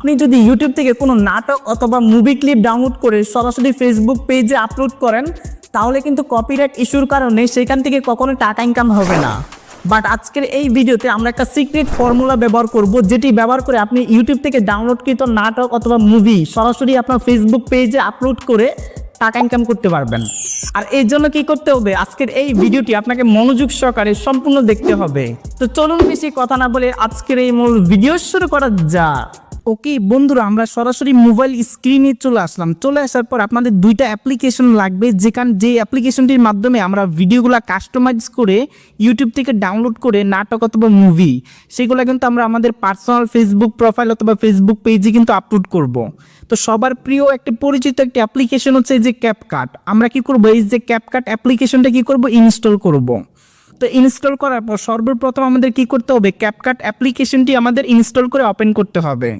আপনি যদি ইউটিউব থেকে কোনো নাটক অথবা মুভি ক্লিপ ডাউনলোড করে সরাসরি ফেসবুক পেজে আপলোড করেন, তাহলে কিন্তু কপিরাইট ইস্যুর কারণে সেখান থেকে কখনো টাকা ইনকাম হবে না। বাট আজকের এই ভিডিওতে আমরা একটা সিক্রেট ফর্মুলা ব্যবহার করব, যেটি ব্যবহার করে আপনি ইউটিউব থেকে ডাউনলোডকৃত নাটক অথবা মুভি সরাসরি আপনার ফেসবুক পেজে আপলোড করে টাকা ইনকাম করতে পারবেন। আর এর জন্য কি করতে হবে? আজকের এই ভিডিওটি আপনাকে মনোযোগ সহকারে সম্পূর্ণ দেখতে হবে। তো চলুন বেশি কথা না বলে আজকের এই মূল ভিডিও শুরু করা যাক। ওকে, বন্ধুরা, আমরা সরাসরি মোবাইল স্ক্রিনে চলে আসলাম। চলে আসার পর আপনাদের দুইটা অ্যাপ্লিকেশন লাগবে, যেখান যে অ্যাপ্লিকেশনটির মাধ্যমে আমরা ভিডিওগুলো কাস্টমাইজ করে ইউটিউব থেকে ডাউনলোড করে নাটক অথবা মুভি সেগুলো কিন্তু আমরা আমাদের পার্সোনাল ফেসবুক প্রোফাইল অথবা ফেসবুক পেজে কিন্তু আপলোড করব। তো সবার প্রিয় একটা পরিচিত একটি অ্যাপ্লিকেশন হচ্ছে যে ক্যাপকাট আমরা কি করব? এই যে ক্যাপকাট অ্যাপ্লিকেশনটা কি করব? ইনস্টল করব। তো ইনস্টল করার পর সর্বপ্রথম আমাদের কি করতে হবে? ক্যাপকাট অ্যাপ্লিকেশনটি আমাদের ইনস্টল করে ওপেন করতে হবে।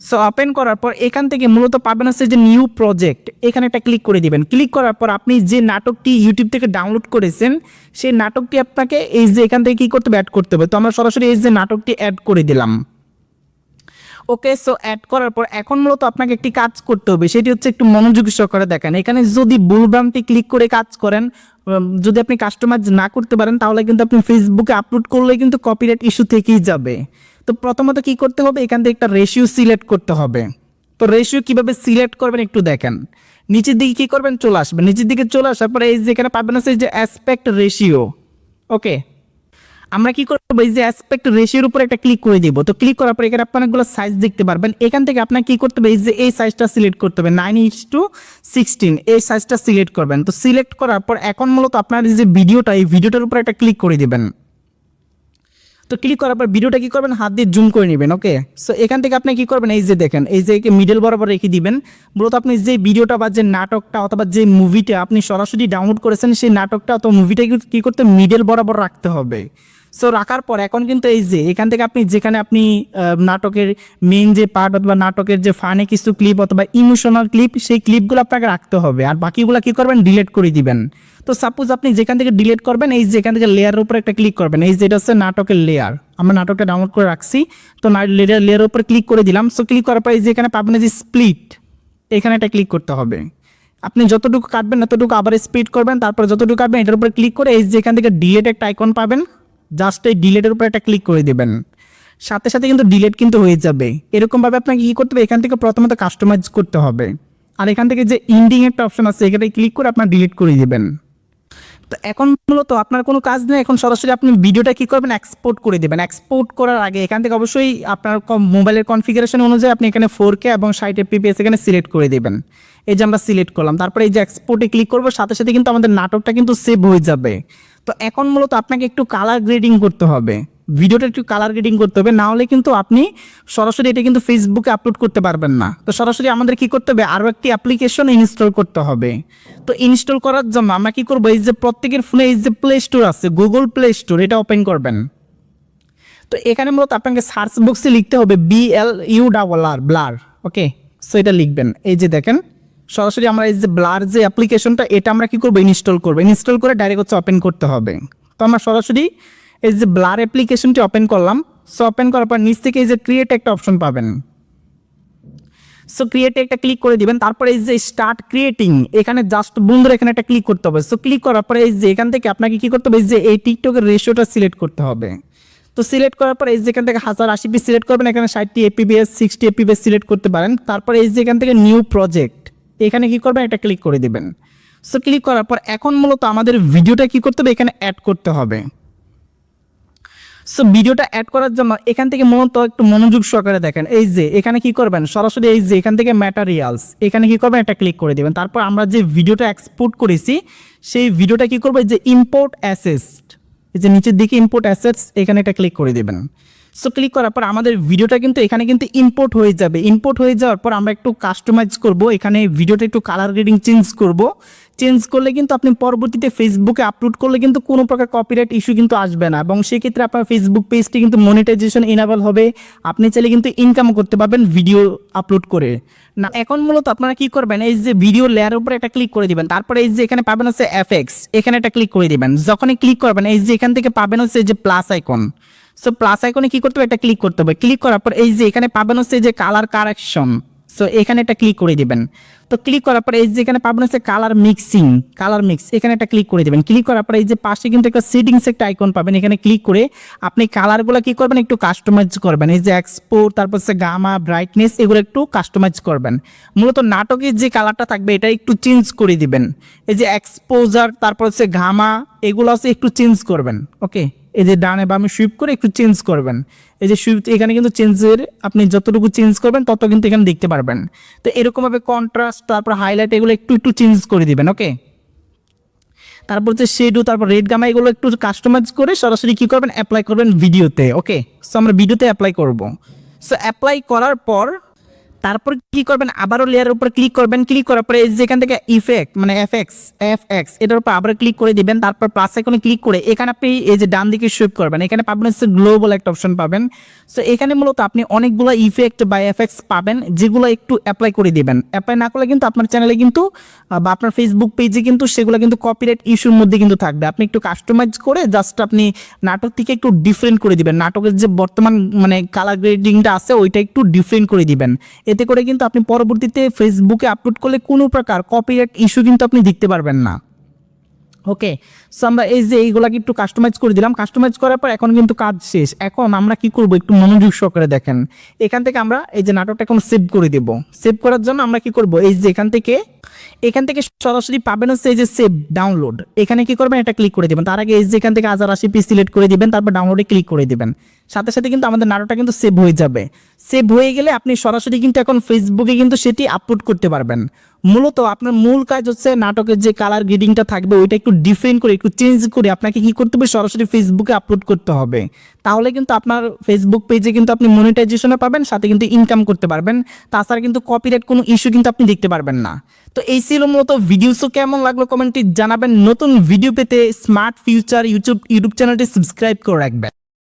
সো ওপেন করার পর এখান থেকে মূলত পাবেন হচ্ছে যে নিউ প্রজেক্ট এখানে একটা ক্লিক করে দিবেন। ক্লিক করার পর আপনি যে নাটকটি ইউটিউব থেকে ডাউনলোড করেছেন, সেই নাটকটি আপনাকে এই যে এখান থেকে কী করতে হবে? অ্যাড করতে হবে। তো আমরা সরাসরি এই যে নাটকটি অ্যাড করে দিলাম। ওকে সো অ্যাড করার পর এখন মূলত আপনাকে একটি কাজ করতে হবে। সেটি হচ্ছে একটু মনোযোগ সহকারে দেখেন। এখানে যদি ভুলভ্রান্তি ক্লিক করে কাজ করেন যদি আপনি কাস্টমাইজ না করতে পারেন, তাহলে কিন্তু আপনি ফেসবুকে আপলোড করলে কিন্তু কপিরাইট ইস্যু থেকেই যাবে। তো প্রথমত কি করতে হবে? এখান থেকে একটা রেশিও সিলেক্ট করতে হবে। তো রেশিও কীভাবে সিলেক্ট করবেন একটু দেখেন। নিচের দিকে কি করবেন? চলে আসবেন নিচের দিকে চলে আসার পরে এই যে এখানে পাবেন আছে যে অ্যাসপেক্ট রেশিও ওকে আমরা কি করব? এই যে অ্যাসপেক্ট রেশিওর উপর একটা ক্লিক করে দিব। তো ক্লিক করার পর এখানে আপনাগুলো সাইজ দেখতে পারবেন। এখান থেকে আপনাকে কি করতে হবে? এই যে এই সাইজটা সিলেক্ট করতে হবে। নাইন ইস টু সিক্সটিন এই সাইজটা সিলেক্ট করবেন। তো সিলেক্ট করার পর এখন মূলত আপনার যে ভিডিওটা এই ভিডিওটার উপর একটা ক্লিক করে দিবেন। তো ক্লিক করার পর ভিডিওটা কি করবেন? হাত দিয়ে জুম করে নেবেন ওকে সো এখান থেকে আপনি কি করবেন? এই যে দেখেন, এই যে মিডল বরাবর রেখে দিবেন। মূলত আপনি যে ভিডিওটা বা যে নাটকটা অথবা যে মুভিটা আপনি সরাসরি ডাউনলোড করেছেন, সেই নাটকটা অথবা মুভিটা কি করতে মিডল বরাবর রাখতে হবে। সো রাখার পর এখন কিন্তু এই যে, এখান থেকে আপনি যেখানে আপনি নাটকের মেন যে পার্ট অথবা নাটকের যে ফানে কিছু ক্লিপ অথবা ইমোশনাল ক্লিপ সেই ক্লিপগুলো আপনাকে রাখতে হবে। আর বাকিগুলো কি করবেন? ডিলেট করে দিবেন। তো সাপোজ আপনি যেখান থেকে ডিলেট করবেন, এই যে এখান থেকে লেয়ারের উপর একটা ক্লিক করবেন। এই যেটা হচ্ছে নাটকের লেয়ার আমরা নাটকটা ডাউনলোড করে রাখছি। তো লেয়ার লেয়ারের উপর ক্লিক করে দিলাম। সো ক্লিক করার পর এই যে এখানে পাবেন যে স্প্লিট এখানে একটা ক্লিক করতে হবে। আপনি যতটুকু কাটবেন ততটুকু আবার স্পিড করবেন। তারপর যতটুকু কাটবেন, এটার উপর ক্লিক করে এই যে এখান থেকে ডিলেট একটা আইকন পাবেন। জাস্ট এই ডিলেটের উপর একটা ক্লিক করে দেবেন। সাথে সাথে কিন্তু ডিলেট কিন্তু হয়ে যাবে। এরকমভাবে আপনাকে কী করতে হবে? এখান থেকে প্রথমত কাস্টমাইজ করতে হবে। আর এখান থেকে যে ইন্ডিং একটা অপশন আছে, এখানে ক্লিক করে আপনার ডিলিট করে দিবেন। তো এখন মূলত আপনার কোনো কাজ নেই। এখন সরাসরি আপনি ভিডিওটা কি করবেন? এক্সপোর্ট করে দেবেন। এক্সপোর্ট করার আগে এখান থেকে অবশ্যই আপনার মোবাইলের কনফিগারেশন অনুযায়ী আপনি এখানে ফোর কে এবং ষাট এফপিএস এখানে সিলেক্ট করে দেবেন। এই যে আমরা সিলেক্ট করলাম। তারপরে এই যে এক্সপোর্টে ক্লিক করব, সাথে সাথে কিন্তু আমাদের নাটকটা কিন্তু সেভ হয়ে যাবে। তো এখন মূলত আপনাকে একটু কালার গ্রেডিং করতে হবে। ভিডিওটা একটু কালার গ্রেডিং করতে হবে, না হলে কিন্তু আপনি সরাসরি এটা কিন্তু ফেসবুকে আপলোড করতে পারবেন না। তো সরাসরি আমাদের কি করতে হবে? আরও একটি অ্যাপ্লিকেশন ইনস্টল করতে হবে। তো ইনস্টল করার জন্য আমরা কি করব? এই যে প্রত্যেকের ফোনে এই যে প্লে স্টোর আছে গুগল প্লে স্টোর এটা ওপেন করবেন। তো এখানে মূলত আপনাকে সার্চ বক্সে লিখতে হবে B L U double R blur okay so এটা লিখবেন। এই যে দেখেন সরাসরি আমরা এই যে ব্লার যে অ্যাপ্লিকেশনটা এটা আমরা কি করব? ইনস্টল করব। ইনস্টল করে ডাইরেক্ট হচ্ছে ওপেন করতে হবে। তো আমরা সরাসরি এই যে ব্লার অ্যাপ্লিকেশনটি ওপেন করলাম। সো ওপেন করার পর নিচ থেকে এই যে ক্রিয়েট একটা অপশন পাবেন। সো ক্রিয়েটে একটা ক্লিক করে দিবেন। তারপরে এই যে স্টার্ট ক্রিয়েটিং এখানে জাস্ট বন্ধুরা এখানে একটা ক্লিক করতে হবে। সো ক্লিক করার পরে এই যে এখান থেকে আপনাকে কি করতে হবে? এই যে এই টিকটকের রেশিওটা সিলেক্ট করতে হবে। তো সিলেক্ট করার পর এই যে এখান থেকে হাজার আশি পিস সিলেক্ট করবেন। এখানে ষাটটি এপিবিএস সিক্সটি এপিবিএস সিলেক্ট করতে পারেন। তারপরে এই যে এখান থেকে নিউ প্রজেক্ট এখানে কি করবেন? একটা ক্লিক করে দিবেন। সো ক্লিক করার পর এখন মূলত আমাদের ভিডিওটা কি করতে হবে? এখানে অ্যাড করতে হবে। সো ভিডিওটা অ্যাড করার জন্য এখান থেকে মূলত একটু মনোযোগ সহকারে দেখেন। এই যে, এখানে কি করবেন? সরাসরি এই যে, এখান থেকে ম্যাটারিয়ালস এখানে কি করবেন? একটা ক্লিক করে দিবেন। তারপর আমরা যে ভিডিওটা এক্সপোর্ট করেছি, সেই ভিডিওটা কি করব? যে ইম্পোর্ট অ্যাসেস্ট এই যে নিচের দিকে ইম্পোর্ট অ্যাসেটস এখানে একটা ক্লিক করে দেবেন। সো ক্লিক করার পর আমাদের ভিডিওটা কিন্তু এখানে কিন্তু ইম্পোর্ট হয়ে যাবে। ইম্পোর্ট হয়ে যাওয়ার পর আমরা একটু কাস্টমাইজ করব। এখানে ভিডিওটা একটু কালার গ্রেডিং চেঞ্জ করব। চেঞ্জ করলে কিন্তু আপনি পরবর্তীতে ফেসবুকে আপলোড করলে কিন্তু কোনো প্রকার কপিরাইট ইস্যু কিন্তু আসবে না। এবং সেক্ষেত্রে আপনার ফেসবুক পেজটি কিন্তু মনিটাইজেশন এনাবল হবে। আপনি চাইলে কিন্তু ইনকামও করতে পারবেন ভিডিও আপলোড করে। না, এখন মূলত আপনারা কি করবেন? এই যে ভিডিও লেয়ারের উপরে একটা ক্লিক করে দিবেন। তারপরে এই যে এখানে পাবেন হচ্ছে এফএক্স এখানে একটা ক্লিক করে দিবেন। যখনই ক্লিক করবেন, এই যে এখান থেকে পাবেন হচ্ছে যে প্লাস আইকন সো প্লাস আইকনে কি করতে হবে? এটা ক্লিক করতে হবে। ক্লিক করার পর এই যে এখানে পাবেন হচ্ছে যে কালার কারেকশন সো এখানে একটা ক্লিক করে দিবেন। তো ক্লিক করার পর এই যে এখানে পাবেন হচ্ছে কালার মিক্সিং কালার মিক্স এখানে একটা ক্লিক করে দিবেন। ক্লিক করার পর এই যে পাশে কিন্তু একটা সেটিংস একটা আইকন পাবেন। এখানে ক্লিক করে আপনি কালারগুলো কি করবেন? একটু কাস্টমাইজ করবেন। এই যে এক্সপোর্ট তারপর হচ্ছে গামা ব্রাইটনেস এগুলো একটু কাস্টমাইজ করবেন। মূলত নাটকের যে কালারটা থাকবে, এটা একটু চেঞ্জ করে দিবেন। এই যে এক্সপোজার তারপর হচ্ছে ঘামা এগুলো হচ্ছে একটু চেঞ্জ করবেন। ওকে এই যে ডানে বামে সুইপ করে একটু চেঞ্জ করবেন। এই যে সুইপ এখানে কিন্তু চেঞ্জের আপনি যতটুকু চেঞ্জ করবেন, তত কিন্তু এখানে দেখতে পারবেন। তো এরকমভাবে কন্ট্রাস্ট তারপর হাইলাইট এগুলো একটু একটু চেঞ্জ করে দিবেন ওকে তারপর হচ্ছে শেডু তারপর রেড গামা এগুলো একটু কাস্টমাইজ করে সরাসরি কী করবেন? অ্যাপ্লাই করবেন ভিডিওতে ওকে সো আমরা ভিডিওতে অ্যাপ্লাই করব। সো অ্যাপ্লাই করার পর তারপর কি করবেন? আবারও লেয়ারের উপর ক্লিক করবেন। ক্লিক করার পরে এই যে এখান থেকে ইফেক্ট মানে এফ এক্স এফ এক্স এটার উপর আবার ক্লিক করে দিবেন। তারপর প্লাস আইকনে ক্লিক করে এখানে আপনি এই যে ডান দিকে সুইপ করবেন। এখানে পাবেন হচ্ছে গ্লোবাল একটা অপশন পাবেন। সো এখানে মূলত আপনি অনেকগুলো ইফেক্ট বা এফেক্টস পাবেন, যেগুলো একটু অ্যাপ্লাই করে দিবেন। অ্যাপ্লাই না করলে কিন্তু আপনার চ্যানেলে কিন্তু বা আপনার ফেসবুক পেজে কিন্তু সেগুলো কিন্তু কপিরাইট ইস্যুর মধ্যে কিন্তু থাকবে। আপনি একটু কাস্টমাইজ করে জাস্ট আপনি নাটক থেকে একটু ডিফারেন্ট করে দিবেন। নাটকের যে বর্তমান মানে কালার গ্রেডিংটা আছে, ওইটা একটু ডিফারেন্ট করে দিবেন। এতে করে কিন্তু আপনি পরবর্তীতে ফেসবুকে আপলোড করলে কোনো প্রকার কপিরাইট ইস্যু কিন্তু আপনি দেখতে পারবেন না। ওকে সো আমরা এই যে এইগুলাকে একটু কাস্টমাইজ করে দিলাম। কাস্টমাইজ করার পর এখন কিন্তু কাজ শেষ। এখন আমরা কি করব? একটু মনোযোগ সহকারে দেখেন। এখান থেকে আমরা এই যে নাটকটা এখন সেভ করে দেব। সেভ করার জন্য আমরা কি করব? এই যে এখান থেকে এখান থেকে সরাসরি পাবেন হচ্ছে এই যে সেভ ডাউনলোড এখানে কি করবেন? এটা ক্লিক করে দিবেন। তার আগে এই যে এখান থেকে হাজার আশি পিস সিলেক্ট করে দিবেন, তারপর ডাউনলোডে ক্লিক করে দিবেন। সাথে সাথে কিন্তু আমাদের নাটকটা কিন্তু সেভ হয়ে যাবে। সেভ হয়ে গেলে আপনি সরাসরি কিন্তু এখন ফেসবুকে কিন্তু সেটি আপলোড করতে পারবেন। মূলত আপনার মূল কাজ হচ্ছে নাটকের যে কালার গ্রেডিংটা থাকবে, ওইটা একটু ডিফারেন্ট করে, একটু চেঞ্জ করে আপনাকে কি করতে হবে? সরাসরি ফেসবুকে আপলোড করতে হবে। তাহলে কিন্তু আপনার ফেসবুক পেজে কিন্তু আপনি মনিটাইজেশনও পাবেন, সাথে কিন্তু ইনকাম করতে পারবেন। তাছাড়া কিন্তু কপিরাইট কোনো ইস্যু কিন্তু আপনি দেখতে পারবেন না। তো এই ছিল মূলত ভিডিওসও কেমন লাগল কমেন্টটি জানাবেন। নতুন ভিডিও পেতে স্মার্ট ফিউচার ইউটিউব ইউটিউব চ্যানেলটি সাবস্ক্রাইব করে রাখবেন।